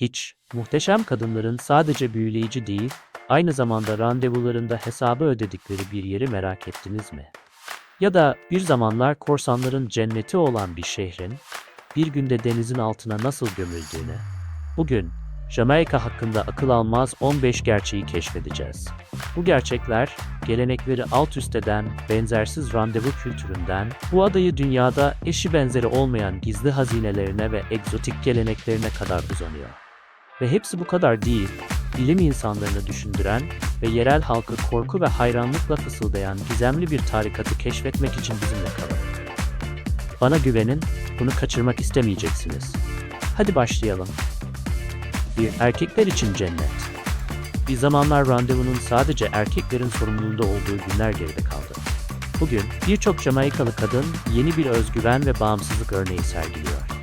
Hiç. Muhteşem kadınların sadece büyüleyici değil, aynı zamanda randevularında hesabı ödedikleri bir yeri merak ettiniz mi? Ya da bir zamanlar korsanların cenneti olan bir şehrin bir günde denizin altına nasıl gömüldüğünü. Bugün Jamaika hakkında akıl almaz 15 gerçeği keşfedeceğiz. Bu gerçekler gelenekleri alt üst eden benzersiz randevu kültüründen bu adayı dünyada eşi benzeri olmayan gizli hazinelerine ve egzotik geleneklerine kadar uzanıyor. Ve hepsi bu kadar değil, bilim insanlarını düşündüren ve yerel halkı korku ve hayranlıkla fısıldayan gizemli bir tarikatı keşfetmek için bizimle kalın. Bana güvenin, bunu kaçırmak istemeyeceksiniz. Hadi başlayalım. Bir erkekler için cennet. Bir zamanlar randevunun sadece erkeklerin sorumluluğunda olduğu günler geride kaldı. Bugün birçok Jamaikalı kadın yeni bir özgüven ve bağımsızlık örneği sergiliyor.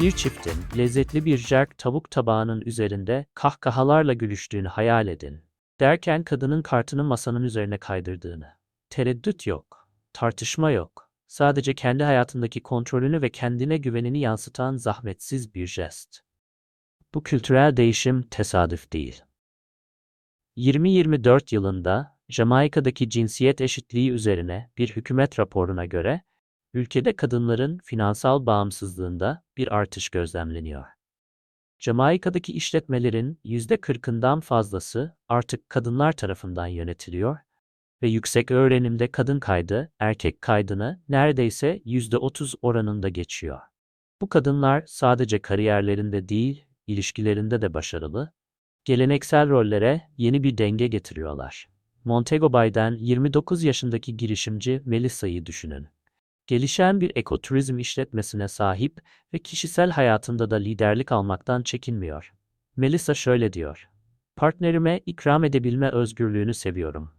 Bir çiftin lezzetli bir jerk tavuk tabağının üzerinde kahkahalarla gülüştüğünü hayal edin. Derken kadının kartını masanın üzerine kaydırdığını. Tereddüt yok, tartışma yok. Sadece kendi hayatındaki kontrolünü ve kendine güvenini yansıtan zahmetsiz bir jest. Bu kültürel değişim tesadüf değil. 2024 yılında Jamaika'daki cinsiyet eşitliği üzerine bir hükümet raporuna göre ülkede kadınların finansal bağımsızlığında bir artış gözlemleniyor. Jamaika'daki işletmelerin %40'ından fazlası artık kadınlar tarafından yönetiliyor ve yüksek öğrenimde kadın kaydı erkek kaydını neredeyse %30 oranında geçiyor. Bu kadınlar sadece kariyerlerinde değil, ilişkilerinde de başarılı, geleneksel rollere yeni bir denge getiriyorlar. Montego Bay'den 29 yaşındaki girişimci Melissa'yı düşünün. Gelişen bir ekoturizm işletmesine sahip ve kişisel hayatında da liderlik almaktan çekinmiyor. Melissa şöyle diyor. Partnerime ikram edebilme özgürlüğünü seviyorum.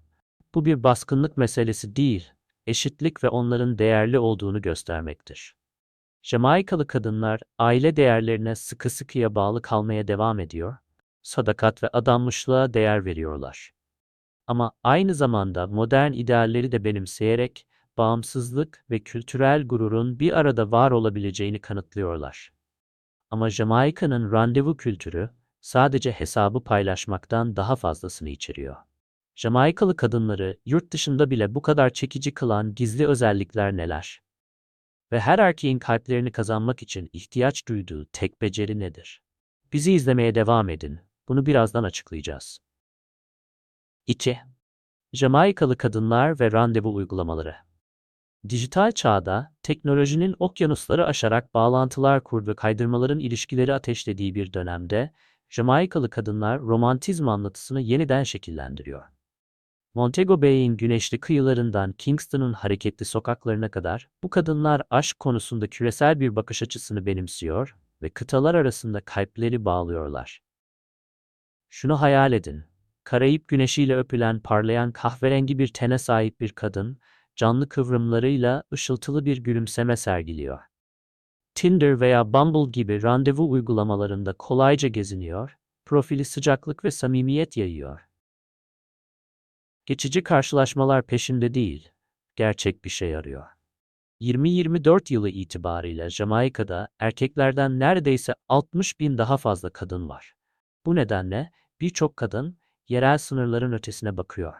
Bu bir baskınlık meselesi değil, eşitlik ve onların değerli olduğunu göstermektir. Jamaikalı kadınlar aile değerlerine sıkı sıkıya bağlı kalmaya devam ediyor, sadakat ve adanmışlığa değer veriyorlar. Ama aynı zamanda modern idealleri de benimseyerek bağımsızlık ve kültürel gururun bir arada var olabileceğini kanıtlıyorlar. Ama Jamaika'nın randevu kültürü sadece hesabı paylaşmaktan daha fazlasını içeriyor. Jamaikalı kadınları yurt dışında bile bu kadar çekici kılan gizli özellikler neler? Ve her erkeğin kalplerini kazanmak için ihtiyaç duyduğu tek beceri nedir? Bizi izlemeye devam edin. Bunu birazdan açıklayacağız. 2. Jamaikalı kadınlar ve randevu uygulamaları. Dijital çağda teknolojinin okyanusları aşarak bağlantılar kurduğu kaydırmaların ilişkileri ateşlediği bir dönemde Jamaikalı kadınlar romantizm anlatısını yeniden şekillendiriyor. Montego Bay'in güneşli kıyılarından Kingston'un hareketli sokaklarına kadar bu kadınlar aşk konusunda küresel bir bakış açısını benimsiyor ve kıtalar arasında kalpleri bağlıyorlar. Şunu hayal edin. Karayip güneşiyle öpülen parlayan kahverengi bir tene sahip bir kadın, canlı kıvrımlarıyla ışıltılı bir gülümseme sergiliyor. Tinder veya Bumble gibi randevu uygulamalarında kolayca geziniyor, profili sıcaklık ve samimiyet yayıyor. Geçici karşılaşmalar peşinde değil, gerçek bir şey arıyor. 2024 yılı itibariyle Jamaika'da erkeklerden neredeyse 60 bin daha fazla kadın var. Bu nedenle birçok kadın yerel sınırların ötesine bakıyor.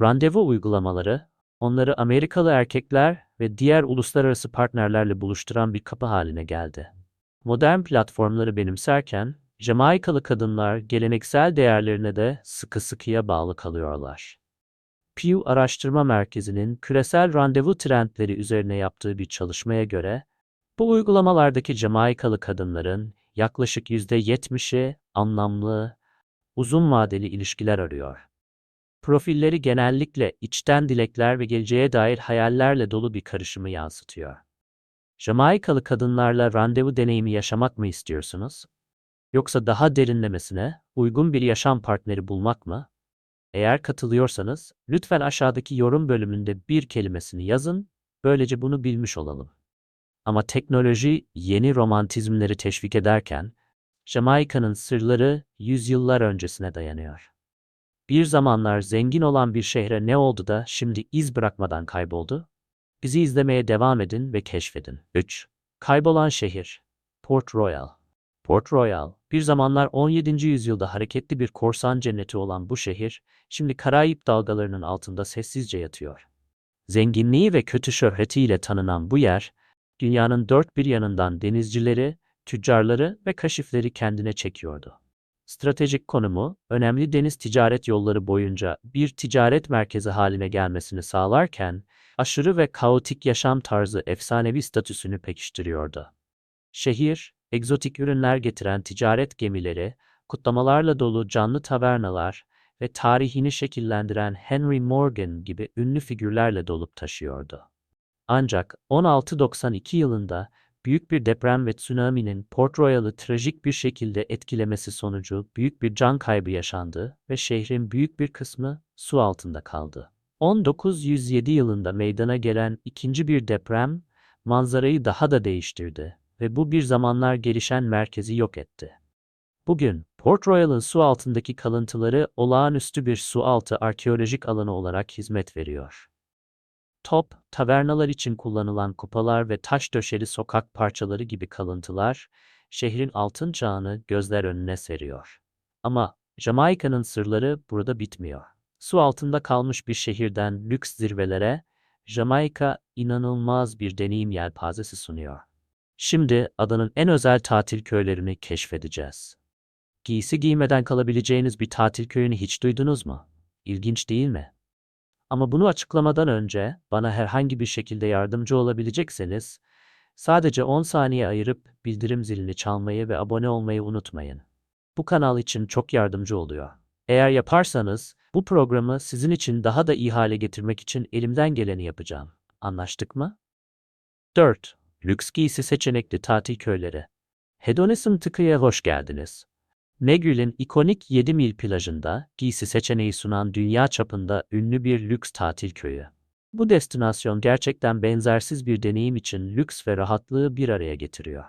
Randevu uygulamaları onları Amerikalı erkekler ve diğer uluslararası partnerlerle buluşturan bir kapı haline geldi. Modern platformları benimserken Jamaikalı kadınlar geleneksel değerlerine de sıkı sıkıya bağlı kalıyorlar. Pew Araştırma Merkezi'nin küresel randevu trendleri üzerine yaptığı bir çalışmaya göre, bu uygulamalardaki Jamaikalı kadınların yaklaşık %70'i anlamlı, uzun vadeli ilişkiler arıyor. Profilleri genellikle içten dilekler ve geleceğe dair hayallerle dolu bir karışımı yansıtıyor. Jamaikalı kadınlarla randevu deneyimi yaşamak mı istiyorsunuz? Yoksa daha derinlemesine uygun bir yaşam partneri bulmak mı? Eğer katılıyorsanız lütfen aşağıdaki yorum bölümünde bir kelimesini yazın, böylece bunu bilmiş olalım. Ama teknoloji yeni romantizmleri teşvik ederken, Jamaika'nın sırları yüzyıllar öncesine dayanıyor. Bir zamanlar zengin olan bir şehre ne oldu da şimdi iz bırakmadan kayboldu? Bizi izlemeye devam edin ve keşfedin. 3. Kaybolan şehir. Port Royal. Port Royal, bir zamanlar 17. yüzyılda hareketli bir korsan cenneti olan bu şehir, şimdi Karayip dalgalarının altında sessizce yatıyor. Zenginliği ve kötü şöhretiyle tanınan bu yer, dünyanın dört bir yanından denizcileri, tüccarları ve kaşifleri kendine çekiyordu. Stratejik konumu, önemli deniz ticaret yolları boyunca bir ticaret merkezi haline gelmesini sağlarken, aşırı ve kaotik yaşam tarzı efsanevi statüsünü pekiştiriyordu. Şehir, egzotik ürünler getiren ticaret gemileri, kutlamalarla dolu canlı tavernalar ve tarihini şekillendiren Henry Morgan gibi ünlü figürlerle dolup taşıyordu. Ancak 1692 yılında büyük bir deprem ve tsunami'nin Port Royal'ı trajik bir şekilde etkilemesi sonucu büyük bir can kaybı yaşandı ve şehrin büyük bir kısmı su altında kaldı. 1907 yılında meydana gelen ikinci bir deprem manzarayı daha da değiştirdi ve bu bir zamanlar gelişen merkezi yok etti. Bugün Port Royal'ın su altındaki kalıntıları olağanüstü bir sualtı arkeolojik alanı olarak hizmet veriyor. Top, tavernalar için kullanılan kupalar ve taş döşeli sokak parçaları gibi kalıntılar, şehrin altın çağını gözler önüne seriyor. Ama Jamaika'nın sırları burada bitmiyor. Su altında kalmış bir şehirden lüks zirvelere, Jamaika inanılmaz bir deneyim yelpazesi sunuyor. Şimdi adanın en özel tatil köylerini keşfedeceğiz. Giysi giymeden kalabileceğiniz bir tatil köyünü hiç duydunuz mu? İlginç değil mi? Ama bunu açıklamadan önce bana herhangi bir şekilde yardımcı olabilecekseniz sadece 10 saniye ayırıp bildirim zilini çalmayı ve abone olmayı unutmayın. Bu kanal için çok yardımcı oluyor. Eğer yaparsanız bu programı sizin için daha da iyi hale getirmek için elimden geleni yapacağım. Anlaştık mı? 4. Lüks giysi seçenekli tatil köyleri. Hedonism tıkıya hoş geldiniz. Megül'ün ikonik 7 mil plajında giysi seçeneği sunan dünya çapında ünlü bir lüks tatil köyü. Bu destinasyon gerçekten benzersiz bir deneyim için lüks ve rahatlığı bir araya getiriyor.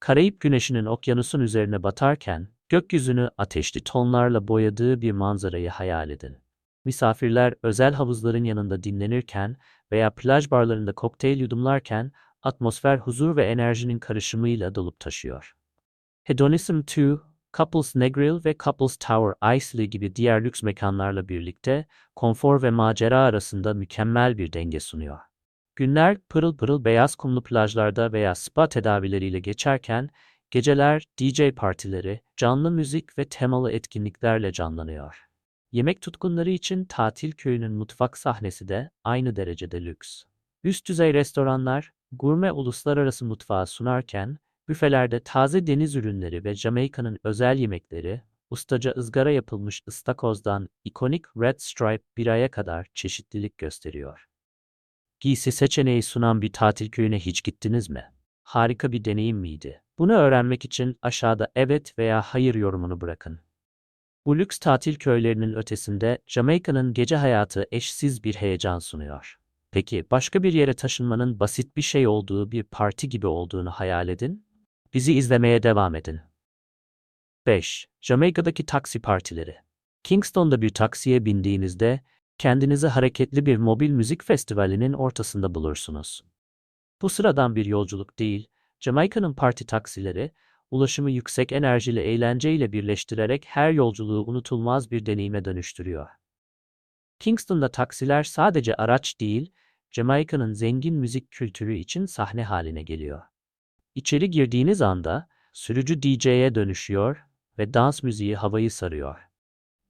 Karayip güneşinin okyanusun üzerine batarken gökyüzünü ateşli tonlarla boyadığı bir manzarayı hayal edin. Misafirler özel havuzların yanında dinlenirken veya plaj barlarında kokteyl yudumlarken atmosfer huzur ve enerjinin karışımıyla dolup taşıyor. Hedonism 2, Couples Negril ve Couples Tower Isley gibi diğer lüks mekanlarla birlikte konfor ve macera arasında mükemmel bir denge sunuyor. Günler pırıl pırıl beyaz kumlu plajlarda veya spa tedavileriyle geçerken geceler DJ partileri, canlı müzik ve temalı etkinliklerle canlanıyor. Yemek tutkunları için tatil köyünün mutfak sahnesi de aynı derecede lüks. Üst düzey restoranlar, gurme uluslararası mutfağı sunarken, büfelerde taze deniz ürünleri ve Jamaika'nın özel yemekleri, ustaca ızgara yapılmış ıstakozdan ikonik Red Stripe biraya kadar çeşitlilik gösteriyor. Giysi seçeneği sunan bir tatil köyüne hiç gittiniz mi? Harika bir deneyim miydi? Bunu öğrenmek için aşağıda evet veya hayır yorumunu bırakın. Bu lüks tatil köylerinin ötesinde Jamaika'nın gece hayatı eşsiz bir heyecan sunuyor. Peki başka bir yere taşınmanın basit bir şey olduğu bir parti gibi olduğunu hayal edin. Bizi izlemeye devam edin. 5. Jamaika'daki taksi partileri. Kingston'da bir taksiye bindiğinizde kendinizi hareketli bir mobil müzik festivalinin ortasında bulursunuz. Bu sıradan bir yolculuk değil, Jamaika'nın parti taksileri, ulaşımı yüksek enerjili eğlenceyle birleştirerek her yolculuğu unutulmaz bir deneyime dönüştürüyor. Kingston'da taksiler sadece araç değil, Jamaika'nın zengin müzik kültürü için sahne haline geliyor. İçeri girdiğiniz anda sürücü DJ'ye dönüşüyor ve dans müziği havayı sarıyor.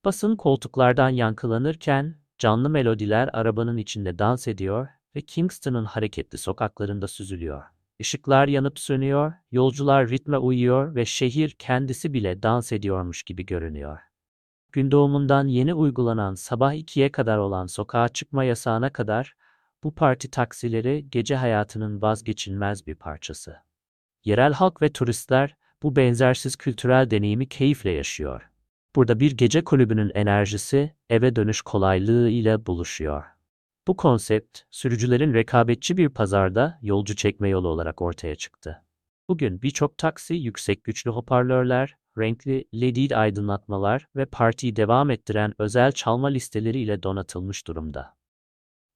Basın koltuklardan yankılanırken canlı melodiler arabanın içinde dans ediyor ve Kingston'ın hareketli sokaklarında süzülüyor. Işıklar yanıp sönüyor, yolcular ritme uyuyor ve şehir kendisi bile dans ediyormuş gibi görünüyor. Gün doğumundan yeni uygulanan sabah 2'ye kadar olan sokağa çıkma yasağına kadar bu parti taksileri gece hayatının vazgeçilmez bir parçası. Yerel halk ve turistler bu benzersiz kültürel deneyimi keyifle yaşıyor. Burada bir gece kulübünün enerjisi eve dönüş kolaylığı ile buluşuyor. Bu konsept, sürücülerin rekabetçi bir pazarda yolcu çekme yolu olarak ortaya çıktı. Bugün birçok taksi yüksek güçlü hoparlörler, renkli LED aydınlatmalar ve partiyi devam ettiren özel çalma listeleri ile donatılmış durumda.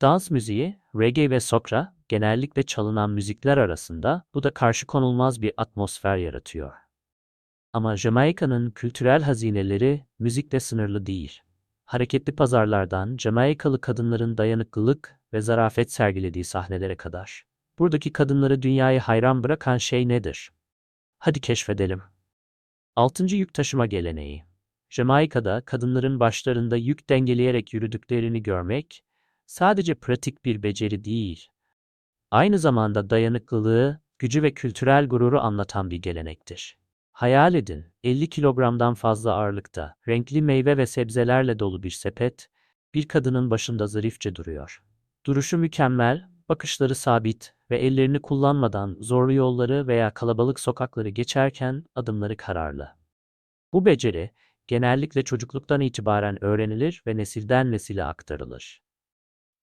Dans müziği, reggae ve sokra genellikle çalınan müzikler arasında bu da karşı konulmaz bir atmosfer yaratıyor. Ama Jamaika'nın kültürel hazineleri müzikle sınırlı değil. Hareketli pazarlardan Jamaikalı kadınların dayanıklılık ve zarafet sergilediği sahnelere kadar. Buradaki kadınları dünyayı hayran bırakan şey nedir? Hadi keşfedelim. Altıncı yük taşıma geleneği. Jamaika'da kadınların başlarında yük dengeleyerek yürüdüklerini görmek sadece pratik bir beceri değil, aynı zamanda dayanıklılığı, gücü ve kültürel gururu anlatan bir gelenektir. Hayal edin, 50 kilogramdan fazla ağırlıkta, renkli meyve ve sebzelerle dolu bir sepet, bir kadının başında zarifçe duruyor. Duruşu mükemmel, bakışları sabit ve ellerini kullanmadan zorlu yolları veya kalabalık sokakları geçerken adımları kararlı. Bu beceri genellikle çocukluktan itibaren öğrenilir ve nesilden nesile aktarılır.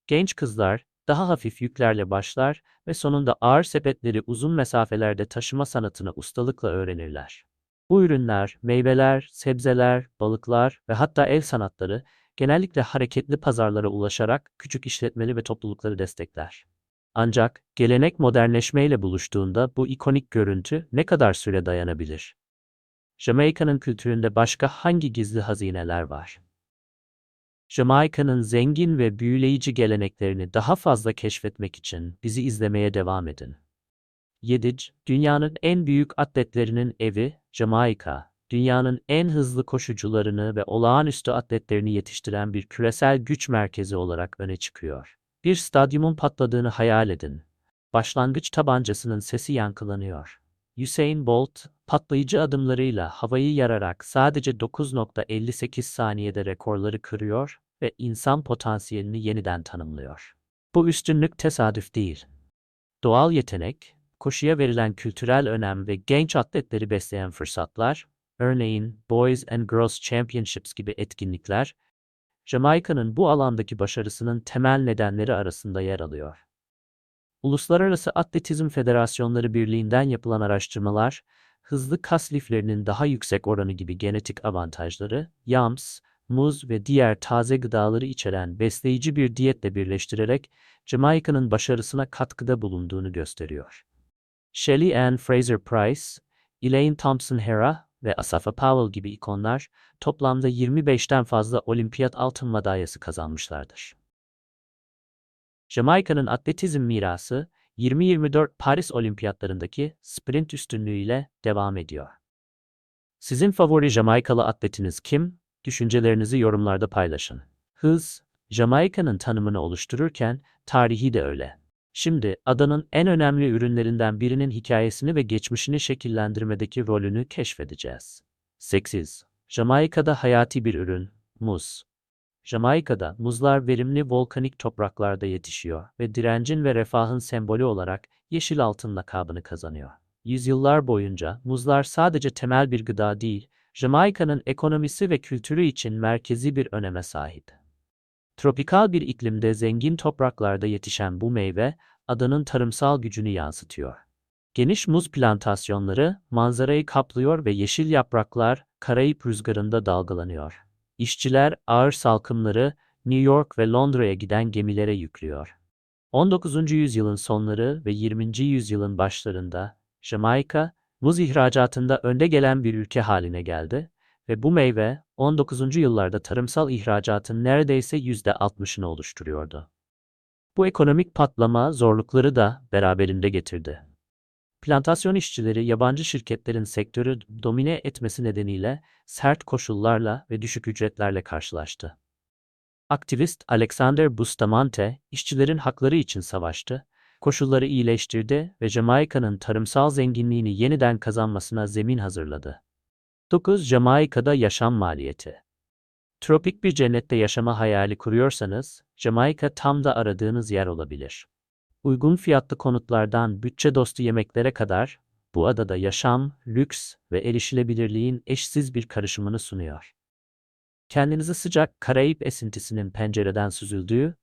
Genç kızlar daha hafif yüklerle başlar ve sonunda ağır sepetleri uzun mesafelerde taşıma sanatını ustalıkla öğrenirler. Bu ürünler, meyveler, sebzeler, balıklar ve hatta el sanatları genellikle hareketli pazarlara ulaşarak küçük işletmeli ve toplulukları destekler. Ancak gelenek modernleşmeyle buluştuğunda bu ikonik görüntü ne kadar süre dayanabilir? Jamaika'nın kültüründe başka hangi gizli hazineler var? Jamaika'nın zengin ve büyüleyici geleneklerini daha fazla keşfetmek için bizi izlemeye devam edin. 7. Dünyanın en büyük atletlerinin evi Jamaika, dünyanın en hızlı koşucularını ve olağanüstü atletlerini yetiştiren bir küresel güç merkezi olarak öne çıkıyor. Bir stadyumun patladığını hayal edin. Başlangıç tabancasının sesi yankılanıyor. Usain Bolt, patlayıcı adımlarıyla havayı yararak sadece 9.58 saniyede rekorları kırıyor ve insan potansiyelini yeniden tanımlıyor. Bu üstünlük tesadüf değil. Doğal yetenek, koşuya verilen kültürel önem ve genç atletleri besleyen fırsatlar, örneğin Boys and Girls Championships gibi etkinlikler, Jamaika'nın bu alandaki başarısının temel nedenleri arasında yer alıyor. Uluslararası Atletizm Federasyonları Birliği'nden yapılan araştırmalar, hızlı kas liflerinin daha yüksek oranı gibi genetik avantajları, yams, muz ve diğer taze gıdaları içeren besleyici bir diyetle birleştirerek Jamaika'nın başarısına katkıda bulunduğunu gösteriyor. Shelley Ann Fraser Price, Elaine Thompson Hera ve Asafa Powell gibi ikonlar toplamda 25'ten fazla olimpiyat altın madalyası kazanmışlardır. Jamaika'nın atletizm mirası 2024 Paris Olimpiyatlarındaki sprint üstünlüğüyle devam ediyor. Sizin favori Jamaikalı atletiniz kim? Düşüncelerinizi yorumlarda paylaşın. Hız, Jamaika'nın tanımını oluştururken tarihi de öyle. Şimdi adanın en önemli ürünlerinden birinin hikayesini ve geçmişini şekillendirmedeki rolünü keşfedeceğiz. 8. Jamaika'da hayati bir ürün, muz. Jamaika'da muzlar verimli volkanik topraklarda yetişiyor ve direncin ve refahın sembolü olarak yeşil altın lakabını kazanıyor. Yüzyıllar boyunca muzlar sadece temel bir gıda değil, Jamaika'nın ekonomisi ve kültürü için merkezi bir öneme sahip. Tropikal bir iklimde zengin topraklarda yetişen bu meyve, adanın tarımsal gücünü yansıtıyor. Geniş muz plantasyonları manzarayı kaplıyor ve yeşil yapraklar Karayip rüzgarında dalgalanıyor. İşçiler ağır salkımları New York ve Londra'ya giden gemilere yüklüyor. 19. yüzyılın sonları ve 20. yüzyılın başlarında Jamaika, muz ihracatında önde gelen bir ülke haline geldi ve bu meyve 19. yıllarda tarımsal ihracatın neredeyse %60'ını oluşturuyordu. Bu ekonomik patlama zorlukları da beraberinde getirdi. Plantasyon işçileri yabancı şirketlerin sektörü domine etmesi nedeniyle sert koşullarla ve düşük ücretlerle karşılaştı. Aktivist Alexander Bustamante işçilerin hakları için savaştı, koşulları iyileştirdi ve Jamaika'nın tarımsal zenginliğini yeniden kazanmasına zemin hazırladı. 9. Jamaika'da yaşam maliyeti Tropik bir cennette yaşama hayali kuruyorsanız, Jamaika tam da aradığınız yer olabilir. Uygun fiyatlı konutlardan bütçe dostu yemeklere kadar bu adada yaşam, lüks ve erişilebilirliğin eşsiz bir karışımını sunuyor. Kendinizi sıcak Karayip esintisinin pencereden süzüldüğü,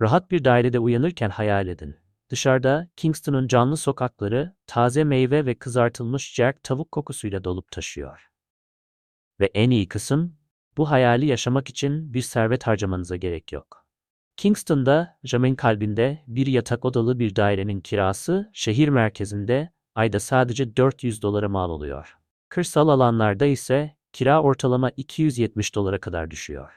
rahat bir dairede uyanırken hayal edin. Dışarıda Kingston'un canlı sokakları taze meyve ve kızartılmış jerk tavuk kokusuyla dolup taşıyor. Ve en iyi kısım, bu hayali yaşamak için bir servet harcamanıza gerek yok. Kingston'da, Jamaica kalbinde bir yatak odalı bir dairenin kirası şehir merkezinde ayda sadece 400 dolara mal oluyor. Kırsal alanlarda ise kira ortalama 270 dolara kadar düşüyor.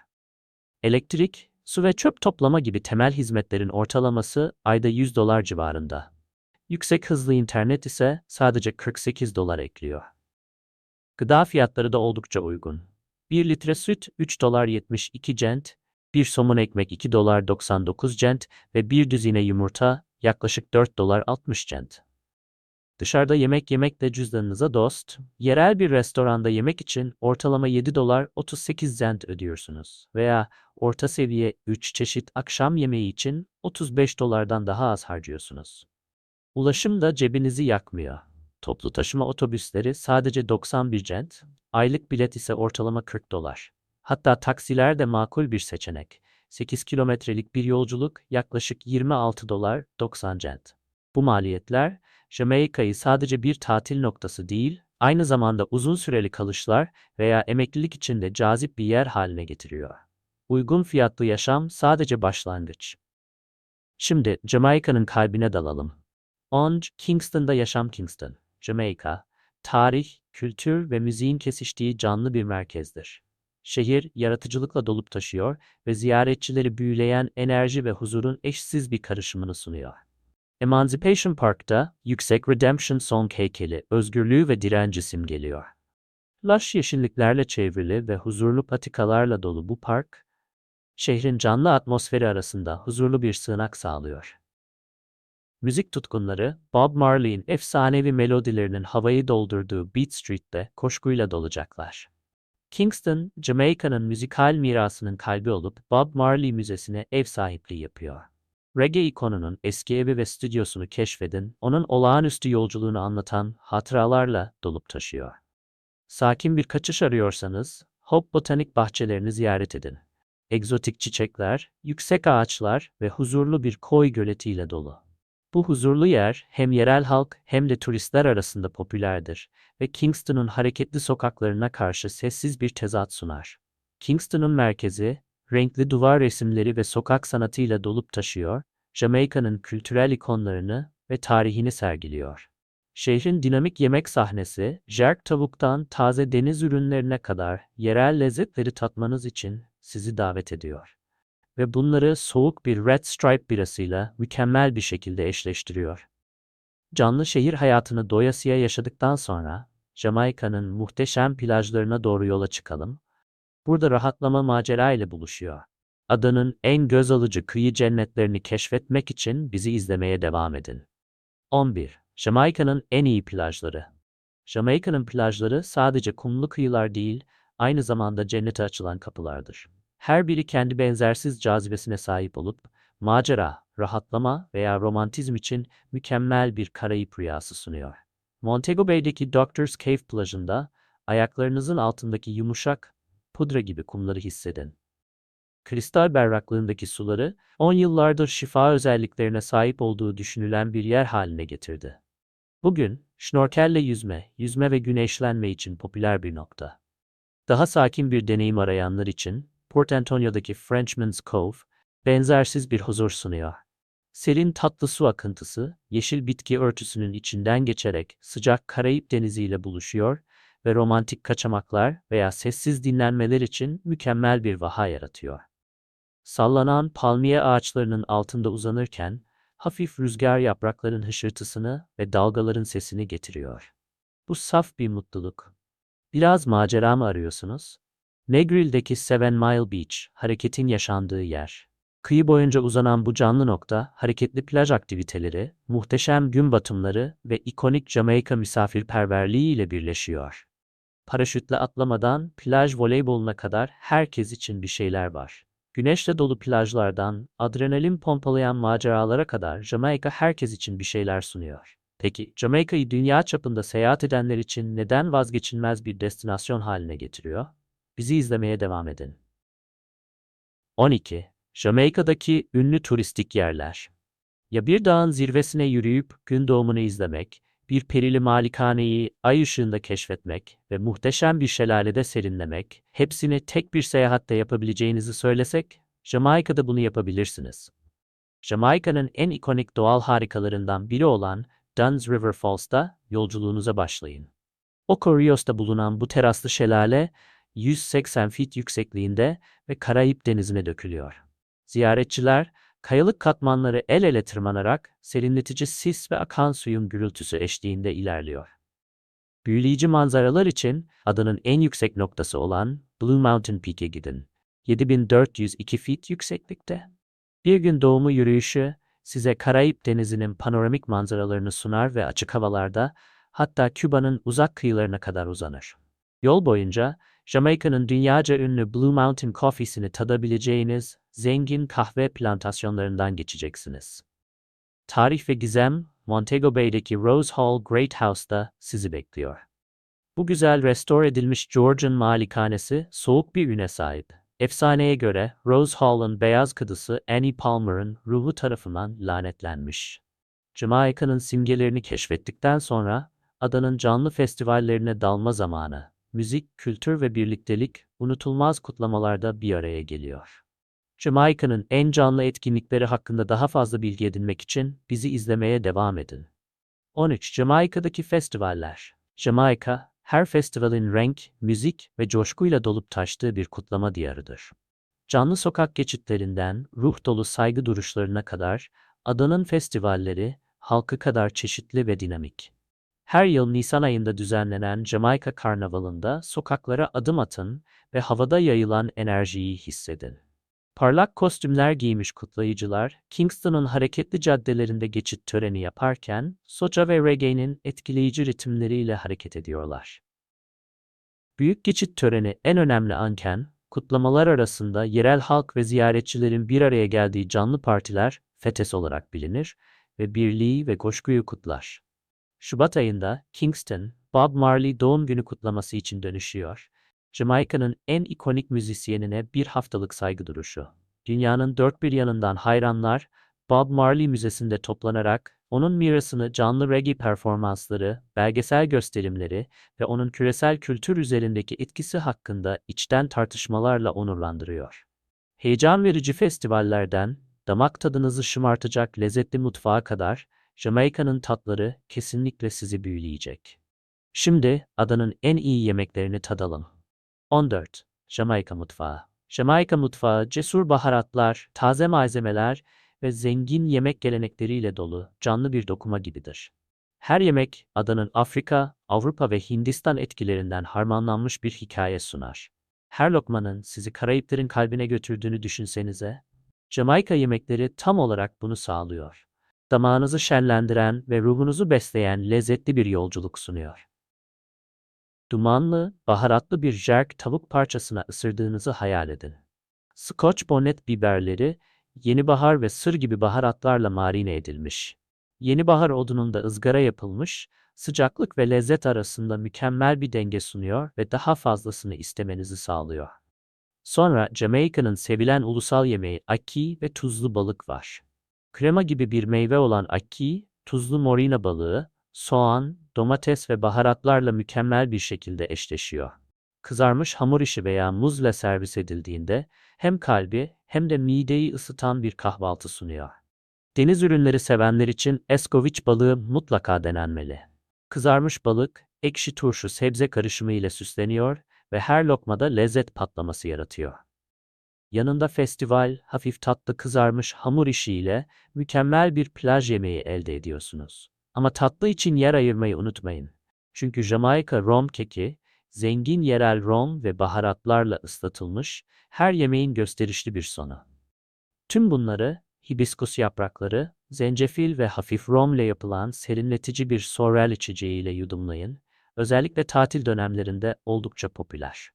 Elektrik, su ve çöp toplama gibi temel hizmetlerin ortalaması ayda 100 dolar civarında. Yüksek hızlı internet ise sadece 48 dolar ekliyor. Gıda fiyatları da oldukça uygun. 1 litre süt 3 dolar 72 cent, bir somun ekmek 2 dolar 99 cent ve bir düzine yumurta yaklaşık 4 dolar 60 cent. Dışarıda yemek yemek de cüzdanınıza dost. Yerel bir restoranda yemek için ortalama 7 dolar 38 cent ödüyorsunuz. Veya orta seviye 3 çeşit akşam yemeği için 35 dolardan daha az harcıyorsunuz. Ulaşım da cebinizi yakmıyor. Toplu taşıma otobüsleri sadece 91 cent, aylık bilet ise ortalama 40 dolar. Hatta taksiler de makul bir seçenek. 8 kilometrelik bir yolculuk yaklaşık 26 dolar 90 cent. Bu maliyetler Jamaika'yı sadece bir tatil noktası değil, aynı zamanda uzun süreli kalışlar veya emeklilik için de cazip bir yer haline getiriyor. Uygun fiyatlı yaşam sadece başlangıç. Şimdi Jamaika'nın kalbine dalalım. Onge, Kingston'da yaşam Kingston, Jamaica, tarih, kültür ve müziğin kesiştiği canlı bir merkezdir. Şehir yaratıcılıkla dolup taşıyor ve ziyaretçileri büyüleyen enerji ve huzurun eşsiz bir karışımını sunuyor. Emancipation Park'ta yüksek Redemption Song heykeli özgürlüğü ve direnci simgeliyor. Laş yeşilliklerle çevrili ve huzurlu patikalarla dolu bu park, şehrin canlı atmosferi arasında huzurlu bir sığınak sağlıyor. Müzik tutkunları, Bob Marley'in efsanevi melodilerinin havayı doldurduğu Beat Street'te koşkuyla dolacaklar. Kingston, Jamaika'nın müzikal mirasının kalbi olup Bob Marley Müzesi'ne ev sahipliği yapıyor. Reggae ikonunun eski evi ve stüdyosunu keşfedin, onun olağanüstü yolculuğunu anlatan hatıralarla dolup taşıyor. Sakin bir kaçış arıyorsanız, Hope Botanik Bahçelerini ziyaret edin. Egzotik çiçekler, yüksek ağaçlar ve huzurlu bir koy göletiyle dolu. Bu huzurlu yer hem yerel halk hem de turistler arasında popülerdir ve Kingston'un hareketli sokaklarına karşı sessiz bir tezat sunar. Kingston'un merkezi, renkli duvar resimleri ve sokak sanatıyla dolup taşıyor, Jamaika'nın kültürel ikonlarını ve tarihini sergiliyor. Şehrin dinamik yemek sahnesi, jerk tavuktan taze deniz ürünlerine kadar yerel lezzetleri tatmanız için sizi davet ediyor. Ve bunları soğuk bir Red Stripe birasıyla mükemmel bir şekilde eşleştiriyor. Canlı şehir hayatını doyasıya yaşadıktan sonra, Jamaika'nın muhteşem plajlarına doğru yola çıkalım burada rahatlama macera ile buluşuyor. Adanın en göz alıcı kıyı cennetlerini keşfetmek için bizi izlemeye devam edin. 11. Jamaika'nın en iyi plajları. Jamaika'nın plajları sadece kumlu kıyılar değil, aynı zamanda cennete açılan kapılardır. Her biri kendi benzersiz cazibesine sahip olup, macera, rahatlama veya romantizm için mükemmel bir Karayip rüyası sunuyor. Montego Bay'deki Doctor's Cave plajında, ayaklarınızın altındaki yumuşak, pudra gibi kumları hissedin. Kristal berraklığındaki suları, 10 yıllardır şifa özelliklerine sahip olduğu düşünülen bir yer haline getirdi. Bugün, şnorkelle yüzme, yüzme ve güneşlenme için popüler bir nokta. Daha sakin bir deneyim arayanlar için, Port Antonio'daki Frenchman's Cove, benzersiz bir huzur sunuyor. Serin tatlı su akıntısı, yeşil bitki örtüsünün içinden geçerek sıcak Karayip Denizi ile buluşuyor ve romantik kaçamaklar veya sessiz dinlenmeler için mükemmel bir vaha yaratıyor. Sallanan palmiye ağaçlarının altında uzanırken hafif rüzgar yaprakların hışırtısını ve dalgaların sesini getiriyor. Bu saf bir mutluluk. Biraz macera mı arıyorsunuz? Negril'deki Seven Mile Beach, hareketin yaşandığı yer. Kıyı boyunca uzanan bu canlı nokta, hareketli plaj aktiviteleri, muhteşem gün batımları ve ikonik Jamaika misafirperverliği ile birleşiyor. Paraşütle atlamadan plaj voleyboluna kadar herkes için bir şeyler var. Güneşle dolu plajlardan adrenalin pompalayan maceralara kadar Jamaika herkes için bir şeyler sunuyor. Peki Jamaika'yı dünya çapında seyahat edenler için neden vazgeçilmez bir destinasyon haline getiriyor? Bizi izlemeye devam edin. 12. Jamaika'daki ünlü turistik yerler. Ya bir dağın zirvesine yürüyüp gün doğumunu izlemek bir perili malikaneyi ay ışığında keşfetmek ve muhteşem bir şelalede serinlemek, hepsini tek bir seyahatte yapabileceğinizi söylesek, Jamaika'da bunu yapabilirsiniz. Jamaika'nın en ikonik doğal harikalarından biri olan Dunn's River Falls'ta yolculuğunuza başlayın. Oco Rios'ta bulunan bu teraslı şelale 180 fit yüksekliğinde ve Karayip Denizi'ne dökülüyor. Ziyaretçiler kayalık katmanları el ele tırmanarak serinletici sis ve akan suyun gürültüsü eşliğinde ilerliyor. Büyüleyici manzaralar için adanın en yüksek noktası olan Blue Mountain Peak'e gidin. 7402 feet yükseklikte. Bir gün doğumu yürüyüşü size Karayip Denizi'nin panoramik manzaralarını sunar ve açık havalarda hatta Küba'nın uzak kıyılarına kadar uzanır. Yol boyunca Jamaika'nın dünyaca ünlü Blue Mountain Coffee'sini tadabileceğiniz zengin kahve plantasyonlarından geçeceksiniz. Tarih ve gizem Montego Bay'deki Rose Hall Great House'da sizi bekliyor. Bu güzel restore edilmiş Georgian malikanesi soğuk bir üne sahip. Efsaneye göre Rose Hall'ın beyaz kadısı Annie Palmer'ın ruhu tarafından lanetlenmiş. Jamaika'nın simgelerini keşfettikten sonra adanın canlı festivallerine dalma zamanı. Müzik, kültür ve birliktelik unutulmaz kutlamalarda bir araya geliyor. Jamaika'nın en canlı etkinlikleri hakkında daha fazla bilgi edinmek için bizi izlemeye devam edin. 13. Jamaika'daki festivaller. Jamaika, her festivalin renk, müzik ve coşkuyla dolup taştığı bir kutlama diyarıdır. Canlı sokak geçitlerinden ruh dolu saygı duruşlarına kadar adanın festivalleri halkı kadar çeşitli ve dinamik. Her yıl Nisan ayında düzenlenen Jamaika Karnavalı'nda sokaklara adım atın ve havada yayılan enerjiyi hissedin. Parlak kostümler giymiş kutlayıcılar, Kingston'un hareketli caddelerinde geçit töreni yaparken, soca ve reggae'nin etkileyici ritimleriyle hareket ediyorlar. Büyük geçit töreni en önemli anken, kutlamalar arasında yerel halk ve ziyaretçilerin bir araya geldiği canlı partiler, FETES olarak bilinir ve birliği ve coşkuyu kutlar. Şubat ayında Kingston, Bob Marley doğum günü kutlaması için dönüşüyor. Jamaika'nın en ikonik müzisyenine bir haftalık saygı duruşu. Dünyanın dört bir yanından hayranlar Bob Marley Müzesi'nde toplanarak onun mirasını canlı reggae performansları, belgesel gösterimleri ve onun küresel kültür üzerindeki etkisi hakkında içten tartışmalarla onurlandırıyor. Heyecan verici festivallerden, damak tadınızı şımartacak lezzetli mutfağa kadar Jamaika'nın tatları kesinlikle sizi büyüleyecek. Şimdi adanın en iyi yemeklerini tadalım. 14. Jamaika mutfağı. Jamaika mutfağı cesur baharatlar, taze malzemeler ve zengin yemek gelenekleriyle dolu canlı bir dokuma gibidir. Her yemek adanın Afrika, Avrupa ve Hindistan etkilerinden harmanlanmış bir hikaye sunar. Her lokmanın sizi Karayiplerin kalbine götürdüğünü düşünsenize. Jamaika yemekleri tam olarak bunu sağlıyor damağınızı şenlendiren ve ruhunuzu besleyen lezzetli bir yolculuk sunuyor. Dumanlı, baharatlı bir jerk tavuk parçasına ısırdığınızı hayal edin. Scotch bonnet biberleri, yeni bahar ve sır gibi baharatlarla marine edilmiş. Yeni bahar odununda ızgara yapılmış, sıcaklık ve lezzet arasında mükemmel bir denge sunuyor ve daha fazlasını istemenizi sağlıyor. Sonra Jamaika'nın sevilen ulusal yemeği aki ve tuzlu balık var. Krema gibi bir meyve olan aki, tuzlu morina balığı, soğan, domates ve baharatlarla mükemmel bir şekilde eşleşiyor. Kızarmış hamur işi veya muzla servis edildiğinde hem kalbi hem de mideyi ısıtan bir kahvaltı sunuyor. Deniz ürünleri sevenler için eskoviç balığı mutlaka denenmeli. Kızarmış balık, ekşi turşu sebze karışımı ile süsleniyor ve her lokmada lezzet patlaması yaratıyor. Yanında festival, hafif tatlı kızarmış hamur işiyle mükemmel bir plaj yemeği elde ediyorsunuz. Ama tatlı için yer ayırmayı unutmayın. Çünkü Jamaika rom keki, zengin yerel rom ve baharatlarla ıslatılmış, her yemeğin gösterişli bir sonu. Tüm bunları hibiskus yaprakları, zencefil ve hafif rom ile yapılan serinletici bir sorrel içeceğiyle yudumlayın. Özellikle tatil dönemlerinde oldukça popüler.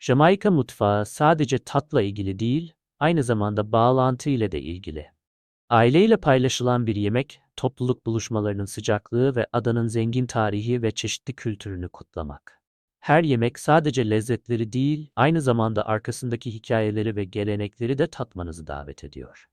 Jamaika mutfağı sadece tatla ilgili değil, aynı zamanda bağlantı ile de ilgili. Aileyle paylaşılan bir yemek, topluluk buluşmalarının sıcaklığı ve adanın zengin tarihi ve çeşitli kültürünü kutlamak. Her yemek sadece lezzetleri değil, aynı zamanda arkasındaki hikayeleri ve gelenekleri de tatmanızı davet ediyor.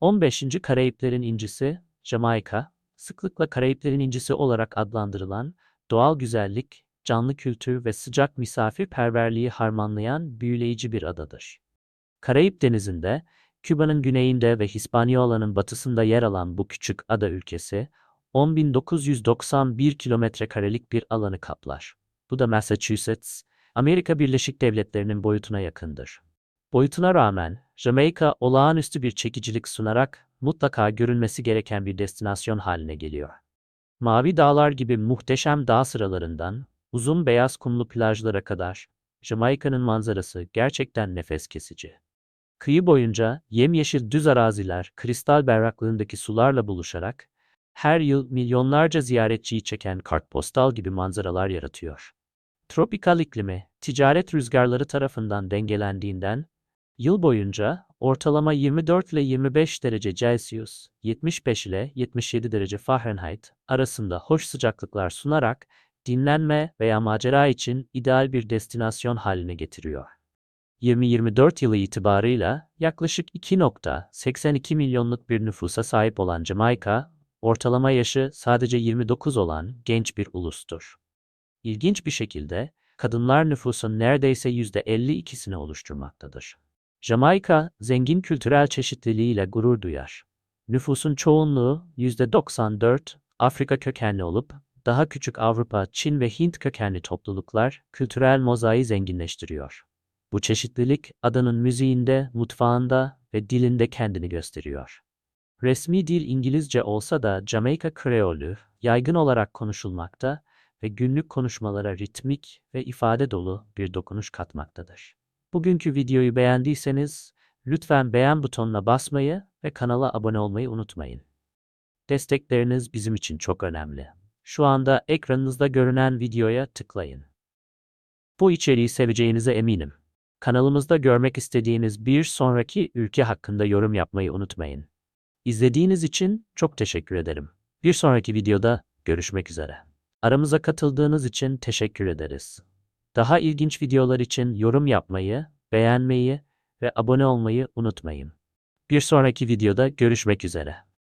15. Karayiplerin incisi, Jamaika, sıklıkla Karayiplerin incisi olarak adlandırılan, doğal güzellik, canlı kültür ve sıcak misafirperverliği harmanlayan büyüleyici bir adadır. Karayip Denizi'nde, Küba'nın güneyinde ve Hispanyola'nın batısında yer alan bu küçük ada ülkesi, 10.991 kilometre karelik bir alanı kaplar. Bu da Massachusetts, Amerika Birleşik Devletleri'nin boyutuna yakındır. Boyutuna rağmen Jamaika olağanüstü bir çekicilik sunarak mutlaka görülmesi gereken bir destinasyon haline geliyor. Mavi dağlar gibi muhteşem dağ sıralarından uzun beyaz kumlu plajlara kadar Jamaika'nın manzarası gerçekten nefes kesici. Kıyı boyunca yemyeşil düz araziler kristal berraklığındaki sularla buluşarak her yıl milyonlarca ziyaretçiyi çeken kartpostal gibi manzaralar yaratıyor. Tropikal iklimi, ticaret rüzgarları tarafından dengelendiğinden, yıl boyunca ortalama 24 ile 25 derece Celsius, 75 ile 77 derece Fahrenheit arasında hoş sıcaklıklar sunarak dinlenme veya macera için ideal bir destinasyon haline getiriyor. 2024 yılı itibarıyla yaklaşık 2.82 milyonluk bir nüfusa sahip olan Jamaika, ortalama yaşı sadece 29 olan genç bir ulustur. İlginç bir şekilde kadınlar nüfusun neredeyse %52'sini oluşturmaktadır. Jamaika, zengin kültürel çeşitliliğiyle gurur duyar. Nüfusun çoğunluğu %94 Afrika kökenli olup daha küçük Avrupa, Çin ve Hint kökenli topluluklar kültürel mozaiği zenginleştiriyor. Bu çeşitlilik adanın müziğinde, mutfağında ve dilinde kendini gösteriyor. Resmi dil İngilizce olsa da Jamaika Kreolü yaygın olarak konuşulmakta ve günlük konuşmalara ritmik ve ifade dolu bir dokunuş katmaktadır. Bugünkü videoyu beğendiyseniz lütfen beğen butonuna basmayı ve kanala abone olmayı unutmayın. Destekleriniz bizim için çok önemli. Şu anda ekranınızda görünen videoya tıklayın. Bu içeriği seveceğinize eminim. Kanalımızda görmek istediğiniz bir sonraki ülke hakkında yorum yapmayı unutmayın. İzlediğiniz için çok teşekkür ederim. Bir sonraki videoda görüşmek üzere. Aramıza katıldığınız için teşekkür ederiz. Daha ilginç videolar için yorum yapmayı, beğenmeyi ve abone olmayı unutmayın. Bir sonraki videoda görüşmek üzere.